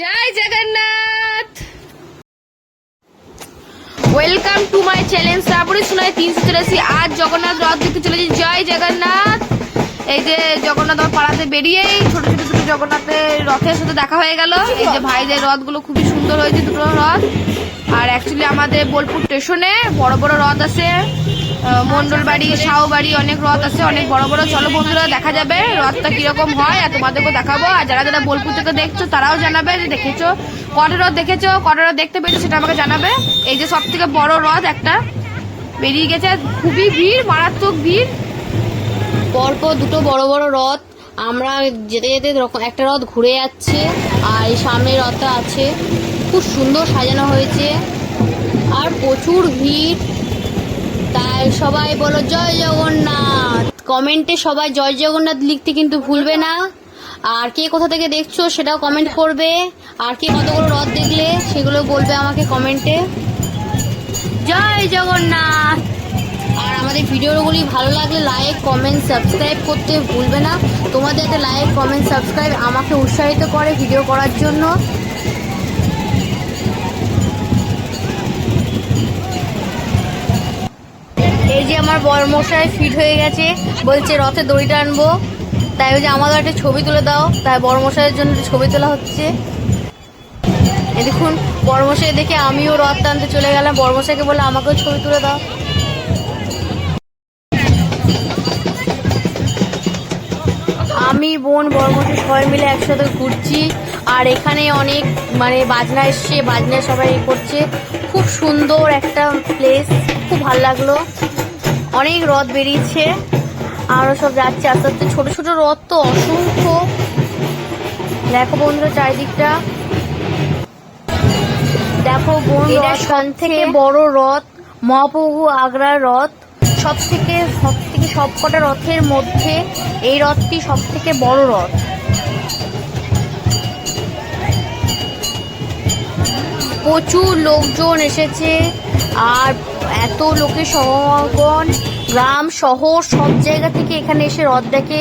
Jai Jagannath! Welcome to my channel Shrabani শোনায় তিনশো চুরাশি। আজ জগন্নাথ রথ দেখতে চলেছি। জয় জগন্নাথ! এই যে জগন্নাথ আমার পাড়াতে বেরিয়েই ছোট ছোট ছোট জগন্নাথের রথের সাথে দেখা হয়ে গেল। এই যে ভাইদের রথগুলো খুবই সুন্দর হয়েছে, দুটো রথ। আর অ্যাকচুয়ালি আমাদের বোলপুর স্টেশনে বড় বড় রথ আছে। মন্ডল বাড়ি শাহ বাড়ি অনেক রথ আছে, অনেক বড় বড়। চলো বন্ধুরা, দেখা যাবে রথটা কীরকম হয় আর তোমাদেরকেও দেখাবো। আর যারা যারা বোলপুর থেকে দেখছ, তারাও জানাবে যে দেখেছ। কটা রথ দেখেছ, কটা রথ দেখতে পেয়েছ সেটা আমাকে জানাবে। এই যে সব থেকে বড় রথ একটা, বেরিয়ে গেছে। খুবই ভিড়, মারাত্মক ভিড়। পরপর দুটো বড় বড় রথ। আমরা যেতে যেতে একটা রথ ঘুরে যাচ্ছে, আর এই সামনে রথটা আছে। খুব সুন্দর সাজানো হয়েছে। আর প্রচুর ভিড়। তাই সবাই বলো জয় জগন্নাথ। কমেন্টে সবাই জয় জগন্নাথ লিখতে কিন্তু ভুলবে না। আর কে কোথা থেকে দেখছ সেটাও কমেন্ট করবে। আর কে কতগুলো রথ দেখলে সেগুলো বলবে আমাকে কমেন্টে। জয় জগন্নাথ। আর আমাদের ভিডিওগুলি ভালো লাগলে লাইক কমেন্ট সাবস্ক্রাইব করতে ভুলবে না। তোমাদের একটা লাইক কমেন্ট সাবস্ক্রাইব আমাকে উৎসাহিত করে ভিডিও করার জন্য। আমার বরমশাই ফিট হয়ে গেছে। বলছে, রথে দড়িটা আনব। তাই ওই যে আমাদের একটা ছবি তুলে দাও। তাই বরমশাইয়ের জন্য ছবি তোলা হচ্ছে। এই দেখুন, বরমশাই দেখে আমিও রথ টানতে চলে গেলাম। বরমশাইকে বলে, আমাকেও ছবি তুলে দাও। আমি, বোন, বর্মশাই সবাই মিলে একসাথে ঘুরছি। আর এখানে অনেক মানে বাজনা এসছে। বাজনা সবাই এ করছে। খুব সুন্দর একটা প্লেস খুব ভালো লাগল। অনেক রথ বেরিয়েছে। আরও সব যাচ্ছে। আস্তে আস্তে ছোট ছোট রথ তো অসংখ্য। দেখো বন্ধুরা চারিদিকটা। দেখো এটা সব থেকে বড় রথ মহাপ্রভু আগ্রার রথ। সব থেকে সব থেকে সবকটা রথের মধ্যে এই রথটি সব থেকে বড় রথ। প্রচুর লোকজন এসেছে। আর এত লোকের সমাগম। গ্রাম শহর সব জায়গা থেকে এখানে এসে রথ দেখে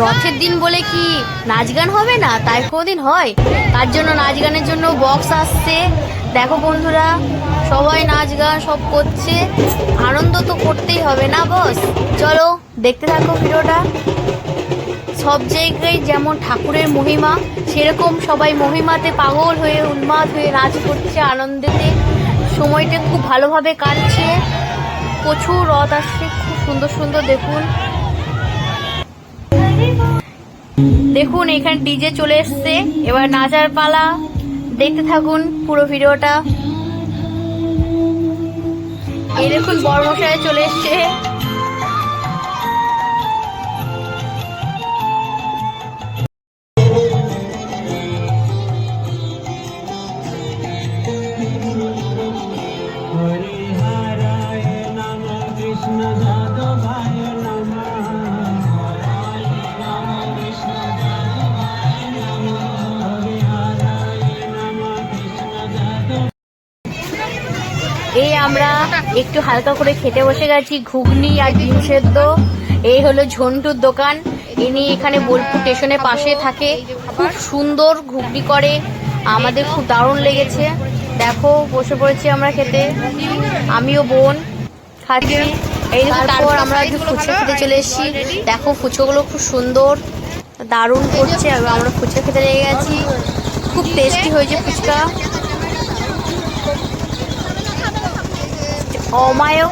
রথের দিন বলে কি নাচ গান হবে না? তাই কোনোদিন হয়? তার জন্য নাচ গানের জন্য বক্স আসছে। দেখো বন্ধুরা, সবাই নাচ গান সব করছে। আনন্দ তো করতেই হবে না বস চলো, দেখতে থাকো ভিডিওটা। সব জায়গায় যেমন ঠাকুরের মহিমা, সেরকম সবাই মহিমাতে পাগল হয়ে, উন্মাদ হয়ে নাচ করছে আনন্দেতে। সময়টা খুব ভালোভাবে কাটছে। প্রচুর রথ আসছে, খুব সুন্দর সুন্দর দেখুন। দেখুন, এখানে ডিজে চলে এসছে। এবার নাচার পালা। দেখতে থাকুন পুরো ভিডিওটা। এই দেখুন বড় মশাই চলে এসছে। এই আমরা একটু হালকা করে খেতে বসে গেছি ঘুগনি আর ডিম সেদ্ধ। এই হলো ঝন্টুর দোকান। ইনি এখানে বোলপুর স্টেশনের পাশে থাকে। খুব সুন্দর ঘুগনি করে। আমাদের খুব দারুণ লেগেছে। দেখো বসে পড়েছি আমরা খেতে। আমিও বোন খাচ্ছি। এই তারপর আমরা একটু ফুচকা খেতে চলে এসেছি। দেখো ফুচকাগুলো খুব সুন্দর। দারুণ করছে। আমরা ফুচকা খেতে লেগে গেছি। খুব টেস্টি হয়েছে ফুচকা। অমায়ক